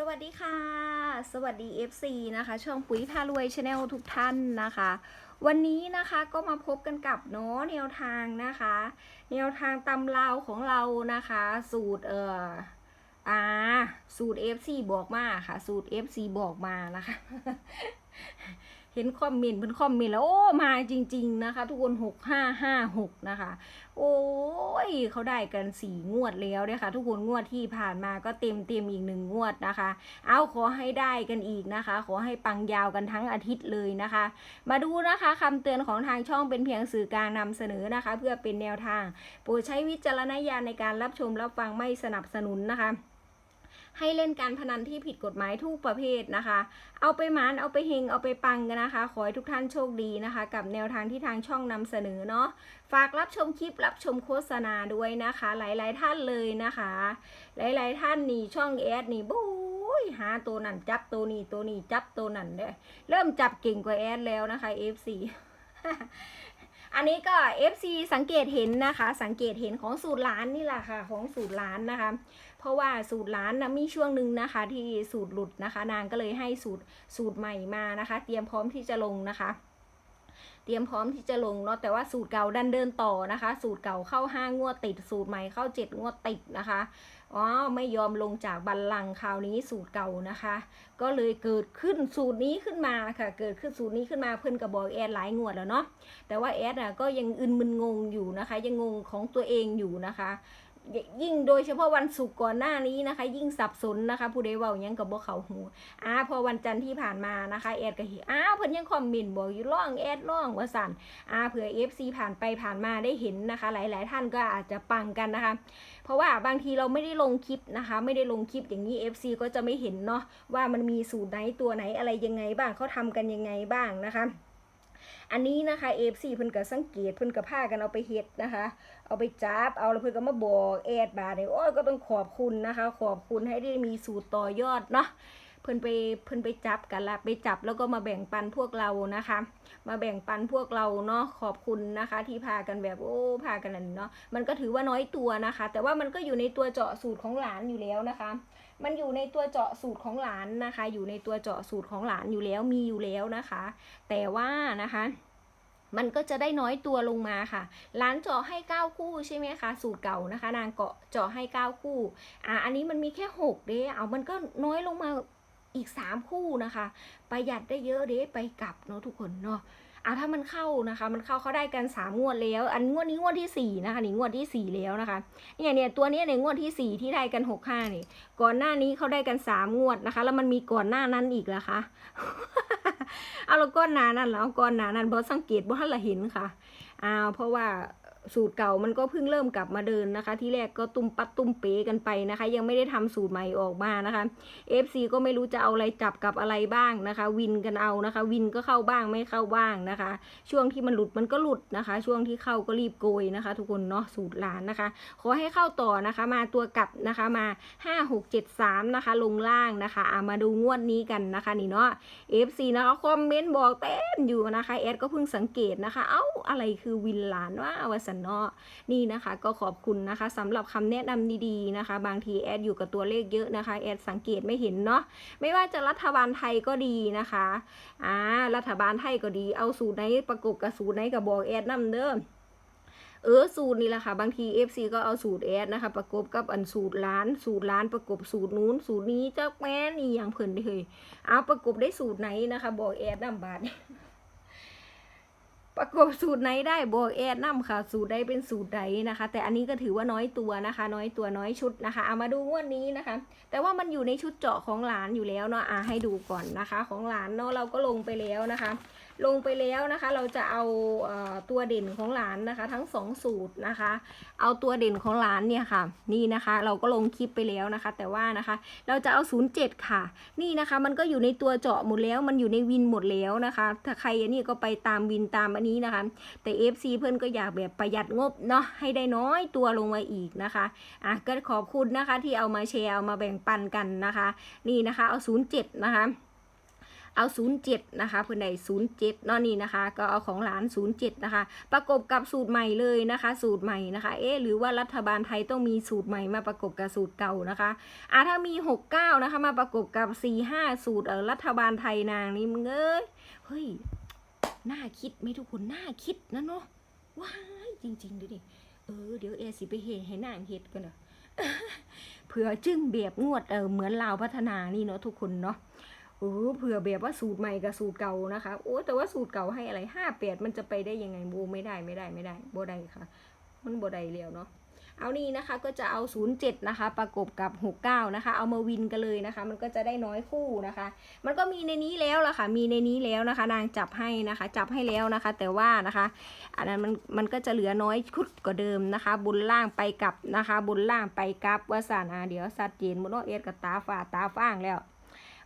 สวัสดีค่ะ สวัสดี FC นะคะ ช่องปุ๋ยพารวยชาแนลทุกท่านนะคะ วันนี้นะคะก็มาพบกันกับเนาะแนวทางนะคะ แนวทางตำราวของเรานะคะ สูตรเอ่ออ่าสูตร FC บอกมาค่ะ สูตร FC บอกมานะคะ เห็นคอมเมนต์เพิ่นคอมเมนต์แล้วโอ้มาจริง ๆนะคะ ทุกคนหกห้าห้าหกนะคะ โอ้ยเขาได้กันสี่งวดแล้วเนี่ยค่ะทุกคนงวดที่ผ่านมาก็เต็มเต็มอีกหนึ่งงวดนะคะ เอาขอให้ได้กันอีกนะคะ ขอให้ปังยาวกันทั้งอาทิตย์เลยนะคะ มาดูนะคะคำเตือนของทางช่องเป็นเพียงสื่อกลางนำเสนอนะคะ เพื่อเป็นแนวทางโปรดใช้วิจารณญาณในการรับชมรับฟังไม่สนับสนุนนะคะ ให้เล่นการพนันที่ผิดกฎหมายทุกประเภทนะคะ เอาไปหมานเอาไปเฮงเอาไปปังกันนะคะ ขอให้ทุกท่านโชคดีนะคะ กับแนวทางที่ทางช่องนำเสนอเนาะฝากรับชมคลิปรับชมโฆษณาด้วยนะคะ หลาย ๆ ท่านเลยนะคะ หลาย ๆ ท่านนี่ช่องแอดนี่บู๊ยหาตัวนั่นจับตัวนี้ตัวนี้จับตัวนั่นเด้เริ่มจับเก่งกว่าแอดแล้วนะคะ FC อันนี้ก็ FC สังเกตเห็นนะคะ สังเกตเห็นของสูตรร้านนี่แหละค่ะ ของสูตรร้านนะคะ ราะว่าสูตรร้านนะมีช่วงหนึ่งนะคะ ที่สูตรหลุดนะคะ นางก็เลยให้สูตรสูตรใหม่มานะคะ เตรียมพร้อมที่จะลงนะคะเตรียมพร้อมที่จะลงเนาะแต่ว่าสูตรเก่าดันเดินต่อนะคะ สูตรเก่าเข้าห้างวดติด สูตรใหม่เข้าเจ็ดงวดติดนะคะอ๋อไม่ยอมลงจากบัลลังคราวนี้สูตรเก่านะคะ ก็เลยเกิดขึ้นสูตรนี้ขึ้นมาค่ะ เกิดขึ้นสูตรนี้ขึ้นมาเพื่อนกับบอกแอดหลายงวดแล้วเนาะแต่ว่าแอดอะก็ยังอึนมึนงงอยู่นะคะ ยังงงของตัวเองอยู่นะคะ ยิ่งโดยเฉพาะวันศุกร์ก่อนหน้านี้นะคะ ยิ่งสับสนนะคะ ผู้ใดเว้ายังกับบ่เขาหูอ่าพอวันจันทร์ที่ผ่านมานะคะแอดก็เห็นอ้าวเพิ่นยังคอมเมนต์บอกอยู่ร่องแอดร่องว่าสั่นอ่าเผื่อ FC ผ่านไปผ่านมาได้เห็นนะคะ หลาย ๆ ท่านก็อาจจะปังกันนะคะ เพราะว่าบางทีเราไม่ได้ลงคลิปนะคะ ไม่ได้ลงคลิปอย่างนี้ FC ก็จะไม่เห็นเนาะว่ามันมีสูตรไหนตัวไหนอะไรยังไงบ้างเขาทำกันยังไงบ้างนะคะ อันนี้นะคะ FC เพิ่นก็สังเกตเพิ่นก็พากันเอาไปเฮ็ดนะคะ เอาไปจับเอาแล้วเพิ่นก็มาบอกแอดบาดเนี่ยโอ้ยก็ต้องขอบคุณนะคะ ขอบคุณให้ได้มีสูตรต่อยอดเนาะเพิ่นไปเพิ่นไปจับกันละไปจับแล้วก็มาแบ่งปันพวกเรานะคะ มาแบ่งปันพวกเราเนาะขอบคุณนะคะ ที่พากันแบบโอ้พากันนั่นเนาะมันก็ถือว่าน้อยตัวนะคะ แต่ว่ามันก็อยู่ในตัวเจาะสูตรของหลานอยู่แล้วนะคะ มันอยู่ในตัวเจาะสูตรของหลานนะคะ อยู่ในตัวเจาะสูตรของหลานอยู่แล้วมีอยู่แล้วนะคะ แต่ว่านะคะมันก็จะได้น้อยตัวลงมาค่ะ ร้านเจาะให้ 9 คู่ใช่ไหมคะ สูตรเก่านะคะ นางเกาะเจาะให้ 9 คู่ อ่า อันนี้มันมีแค่ 6 เด้เอามันก็น้อยลงมาอีก 3 คู่นะคะ ประหยัดได้เยอะเด้ไปกลับเนาะทุกคนเนาะ อ่าถ้ามันเข้านะคะ มันเข้าเขาได้กัน3งวดแล้ว อันงวดนี้งวดที่4นะคะนี่งวดที่4แล้วนะคะเนี่ยเนี่ยตัวนี้ในงวดที่4ที่ได้กัน6 5นี่ ก่อนหน้านี้เขาได้กัน3งวดนะคะ แล้วมันมีก่อนหน้านั้นอีกละคะเอาแล้วก้อนหนานั่นแล้วก้อนหนานั่นบอสังเกตบ่ทันละเห็นค่ะอ้าวเพราะว่า สูตรเก่ามันก็เพิ่งเริ่มกลับมาเดินนะคะ ที่แรกก็ตุ้มปัดตุ้มเป๋กันไปนะคะ ยังไม่ได้ทำสูตรใหม่ออกมานะคะ FC ก็ไม่รู้จะเอาอะไรจับกับอะไรบ้างนะคะ วินกันเอานะคะ วินก็เข้าบ้างไม่เข้าบ้างนะคะ ช่วงที่มันหลุดมันก็หลุดนะคะ ช่วงที่เข้าก็รีบโกยนะคะ ทุกคนเนาะสูตรหลานนะคะ ขอให้เข้าต่อนะคะ มาตัวกลับนะคะมา 5 6 7 3 นะคะ ลงล่างนะคะอามาดูงวดนี้กันนะคะนี่เนาะ FC นะคะคอมเมนต์บอกเต็มอยู่นะคะแอดก็เพิ่งสังเกตนะคะ เอ้าอะไรคือวินหลานว่าวาสันเนาะนี่นะคะก็ขอบคุณนะคะสำหรับคำแนะนำดีๆนะคะ บางทีแอดอยู่กับตัวเลขเยอะนะคะ แอดสังเกตไม่เห็นเนาะไม่ว่าจะรัฐบาลไทยก็ดีนะคะอ่ารัฐบาลไทยก็ดีเอาสูตรไหนประกบกับสูตรไหนกับบอกแอดนำเด้อเออสูตรนี่แหละค่ะ บางที FC ก็เอาสูตรแอดนะคะ ประกบกับอันสูตรร้าน สูตรร้านประกบสูตรนู้น สูตรนี้เจ้าแม่นี่อย่างเพิ่นเลยเอาประกบได้สูตรไหนนะคะ บอกแอดนำบาท ประกบสูตรไหนได้บอกแอดนำค่ะ สูตรใดเป็นสูตรใดนะคะ แต่อันนี้ก็ถือว่าน้อยตัวนะคะ น้อยตัวน้อยชุดนะคะเอามาดูงวดนี้นะคะ แต่ว่ามันอยู่ในชุดเจาะของหลานอยู่แล้วเนาะอะให้ดูก่อนนะคะ ของหลานเนาะเราก็ลงไปแล้วนะคะ ลงไปแล้วนะคะ เราจะเอาตัวเด่นของหลานนะคะ ทั้งสองสูตรนะคะ เอาตัวเด่นของหลานเนี่ยค่ะ นี่นะคะ เราก็ลงคลิปไปแล้วนะคะ แต่ว่านะคะ เราจะเอา 07 ค่ะ นี่นะคะ มันก็อยู่ในตัวเจาะหมดแล้ว มันอยู่ในวินหมดแล้วนะคะ ถ้าใครอันนี้ก็ไปตามวินตามอันนี้นะคะ แต่ FC เพื่อนก็อยากแบบประหยัดงบเนาะ ให้ได้น้อยตัวลงมาอีกนะคะ อะ ก็ขอบคุณนะคะที่เอามาแชร์ เอามาแบ่งปันกันนะคะ นี่นะคะ เอา 07 นะคะ เอา 07 นะคะเพื่อนใด07นาะนี่นะคะ ก็เอาของหลาน 07 นะคะ ประกบกับสูตรใหม่เลยนะคะ สูตรใหม่นะคะ เอ๊หรือว่ารัฐบาลไทยต้องมีสูตรใหม่มาประกบกับสูตรเก่านะคะอะถ้ามี 69 นะคะ มาประกบกับ 45 สูตรเออรัฐบาลไทยนางนี่มึงเอ้ยเฮ้ยน่าคิดไหมทุกคนน่าคิดนะเนาะว้ายจริงๆดูดิเออเดี๋ยวเอสิไปเห็นให้นางเฮ็ดกันเนอะเผื่อจึงแบบงวดเออเหมือนลาวพัฒนานี่เนาะทุกคนเนาะ โอ้เผื่อแบบว่าสูตรใหม่กับสูตรเก่านะคะ โอ้แต่ว่าสูตรเก่าให้อะไรห้าแปดมันจะไปได้ยังไงโบไม่ได้ไม่ได้ไม่ได้โบได้ค่ะ มันโบได้แล้วเนาะเอานี่นะคะก็จะเอา 07 นะคะ ประกบกับ 69 นะคะ เอามาวินกันเลยนะคะ มันก็จะได้น้อยคู่นะคะ มันก็มีในนี้แล้วล่ะค่ะ มีในนี้แล้วนะคะ นางจับให้นะคะ จับให้แล้วนะคะ แต่ว่านะคะ อันนั้นมันมันก็จะเหลือน้อยชุดกว่าเดิมนะคะ บนล่างไปกับนะคะ บนล่างไปกับว่าสานาเดี๋ยวสัดเจนบนโนเอสกับตาฝาตาฟ้างแล้ว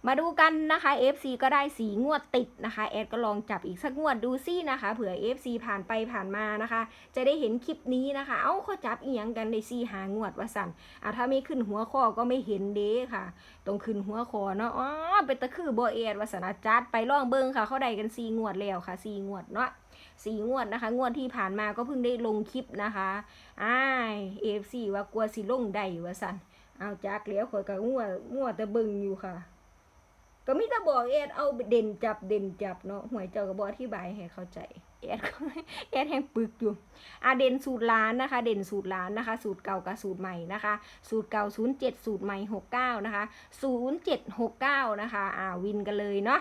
มาดูกันนะคะ FC ก็ได้สีงวดติดนะคะ แอดก็ลองจับอีกสักงวดดูซินะคะ เผื่อ FC ผ่านไปผ่านมานะคะ จะได้เห็นคลิปนี้นะคะ เอ้าเขาจับอียงกันในซีหางวดว่าสันอะถ้าไม่ขึ้นหัวข้อก็ไม่เห็นเด้ค่ะ ตรงขึ้นหัวคอเนาะ อ๋อ เป็นตะคือโบเอดวาสนาจัดไปล่องเบิงค่ะ เขาได้กันซีงวดแล้วค่ะซีงวดเนาะสีงวดนะคะ งวดที่ผ่านมาก็เพิ่งได้ลงคลิปนะคะอ้ายเอฟซีว่ากลัวสิลงได้ว่าสันเอาจากแล้วข่อยก็งัวงัวแต่เบิงอยู่ค่ะ ก็มีแต่บอกเอ็ดเอาเด่นจับเด่นจับเนาะหวยเจ้าก็บอกอธิบายให้เข้าใจเอ็ดเอ็ดแห่งปึกอยู่อะเด่นสูตรล้านนะคะ เด่นสูตรล้านนะคะ สูตรเก่ากับสูตรใหม่นะคะ สูตรเก่า 07 สูตรใหม่ 69 นะคะ 0769 นะคะอ่าวินกันเลยเนาะ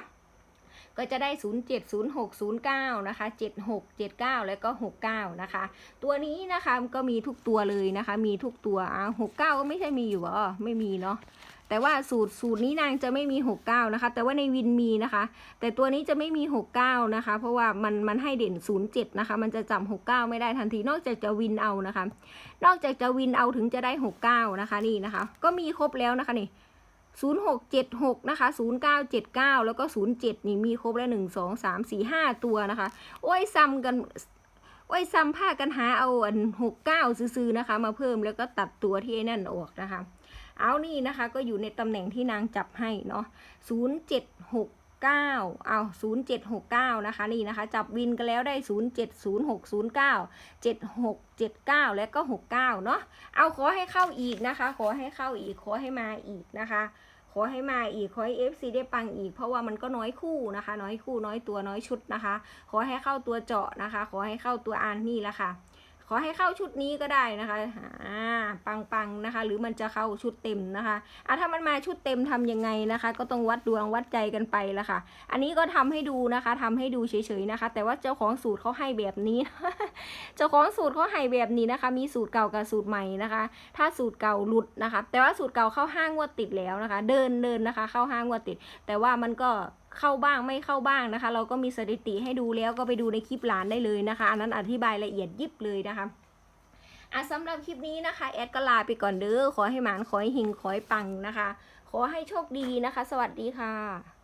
ก็จะได้ 07 06 09 นะคะ 76 79 แล้วก็ 69 นะคะ ตัวนี้นะคะก็มีทุกตัวเลยนะคะ มีทุกตัวอ่า69 ก็ไม่ใช่มีอยู่อ๋อไม่มีเนาะ แต่ว่าสูตรสูตรนี้นางจะไม่มี 69 นะคะ แต่ว่าในวินมีนะคะ แต่ตัวนี้จะไม่มี 69 นะคะ เพราะว่ามันมันให้เด่น 07 นะคะ มันจะจำ69 ไม่ได้ทันที นอกจากจะวินเอานะคะ นอกจากจะวินเอาถึงจะได้ 69 นะคะนี่นะคะ ก็มีครบแล้วนะคะนี่0676 นะคะ 0979 แล้วก็ 07 นี่มีครบแล้ว 1 2 3 4 5 ตัวนะคะ โอ้ยซ้ำกันโอ้ยซ้ำผ้ากันหาเอาอัน 69 ซื้อๆนะคะ มาเพิ่มแล้วก็ตัดตัวที่นั่นออกนะคะ เอานี่นะคะก็อยู่ในตำแหน่งที่นางจับให้เนาะ0769เอา0769นะคะนี่นะคะ จับวินกันแล้วได้070609 7679และก็69เนาะเอาขอให้เข้าอีกนะคะ ขอให้เข้าอีกขอให้มาอีกนะคะขอให้มาอีกขอให้ FC ได้ปังอีก เพราะว่ามันก็น้อยคู่นะคะ น้อยคู่น้อยตัวน้อยชุดนะคะ ขอให้เข้าตัวเจาะนะคะ ขอให้เข้าตัวอ่านนี่ละค่ะ ขอให้เข้าชุดนี้ก็ได้นะคะอ่าปังๆนะคะ หรือมันจะเข้าชุดเต็มนะคะอะถ้ามันมาชุดเต็มทำยังไงนะคะ ก็ต้องวัดดวงวัดใจกันไปละค่ะ อันนี้ก็ทำให้ดูนะคะทำให้ดูเฉยๆนะคะ แต่ว่าเจ้าของสูตรเขาให้แบบนี้ เจ้าของสูตรเขาให้แบบนี้นะคะ มีสูตรเก่ากับสูตรใหม่นะคะ ถ้าสูตรเก่าหลุดนะคะ แต่ว่าสูตรเก่าเข้าห้างงวดติดแล้วนะคะ เดินเดินนะคะ เข้าห้างงวดติด แต่ว่ามันก็ เข้าบ้างไม่เข้าบ้างนะคะ เราก็มีสถิติให้ดูแล้วก็ไปดูในคลิปหลานได้เลยนะคะ อันนั้นอธิบายละเอียดยิบเลยนะคะอะสำหรับคลิปนี้นะคะ แอดก็ลาไปก่อนเด้อขอให้หมานขอให้หิงขอให้ปังนะคะ ขอให้โชคดีนะคะ สวัสดีค่ะ